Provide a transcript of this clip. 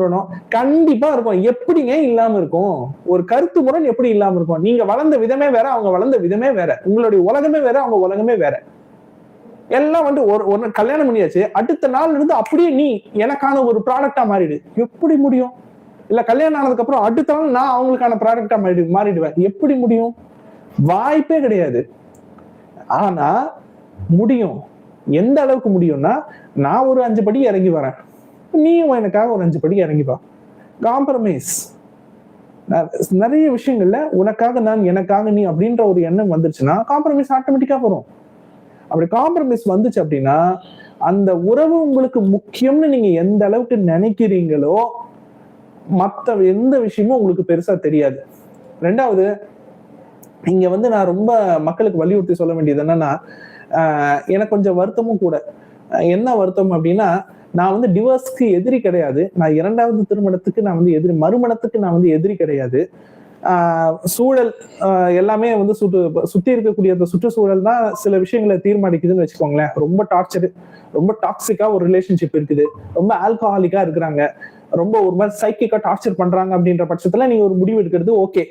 முரணும் கண்டிப்பா இருக்கும். எப்படிங்க இல்லாம இருக்கும்? ஒரு கருத்து முரண் எப்படி இல்லாம இருக்கும்? நீங்க வளர்ந்த விதமே வேற அவங்க வளர்ந்த விதமே வேற. உங்களுடைய உலகமே வேற அவங்க உலகமே வேற. எல்லாம் வந்து ஒரு ஒரு கல்யாணம் பண்ணியாச்சு. அடுத்த நாள் இருந்து அப்படியே நீ எனக்கான ஒரு ப்ராடக்டா மாறிடு. எப்படி முடியும்? இல்ல கல்யாணம் ஆனதுக்கு அப்புறம் அடுத்த நாள் நான் அவங்களுக்கான ப்ராடக்டா மாறிடு மாறிடுவேன். எப்படி முடியும்? வாய்ப்பே கிடையாது. ஆனா முடியும். எந்த அளவுக்கு முடியும்னா நான் ஒரு அஞ்சு படி இறங்கி வரேன். நீயும் எனக்காக ஒரு அஞ்சு படி இறங்கிப்பா காம்ப்ரமைஸ் நிறைய விஷயங்கள்ல உனக்காக நான் எனக்காக நீ அப்படின்ற ஒரு எண்ணம் வந்துருச்சுன்னா காம்ப்ரமைஸ் ஆட்டோமேட்டிக்கா வரும். அப்படி காம்ப்ரமைஸ் வந்துச்சு அப்படின்னா அந்த உறவு உங்களுக்கு முக்கியம்னு நீங்க எந்த அளவுக்கு நினைக்கிறீங்களோ மத்த எந்த விஷயமும் உங்களுக்கு பெருசா தெரியாது. ரெண்டாவது இங்க வந்து நான் ரொம்ப மக்களுக்கு வலியுறுத்தி சொல்ல வேண்டியது என்னன்னா எனக்கு கொஞ்சம் வருத்தமும் கூட. என்ன வருத்தம் அப்படின்னா நான் வந்து டிவோர்ஸ்க்கு எதிரி கிடையாது. நான் இரண்டாவது திருமணத்துக்கு நான் வந்து எதிரி மறுமணத்துக்கு நான் வந்து எதிரி கிடையாது. சூழல் எல்லாமே வந்து சுற்று சுத்தி இருக்கக்கூடிய அந்த சுற்றுச்சூழல் தான் சில விஷயங்களை தீர்மானிக்குதுன்னு வச்சுக்கோங்களேன். ரொம்ப டார்ச்சர் ரொம்ப டாக்ஸிக்கா ஒரு ரிலேஷன்ஷிப் இருக்குது. ரொம்ப ஆல்கஹாலிக்கா இருக்கிறாங்க. ரொம்ப ஒரு மாதிரி சைக்கிக்கா டார்ச்சர் பண்றாங்க அப்படின்ற பட்சத்துல நீங்க ஒரு முடிவு எடுக்கிறது ஓகே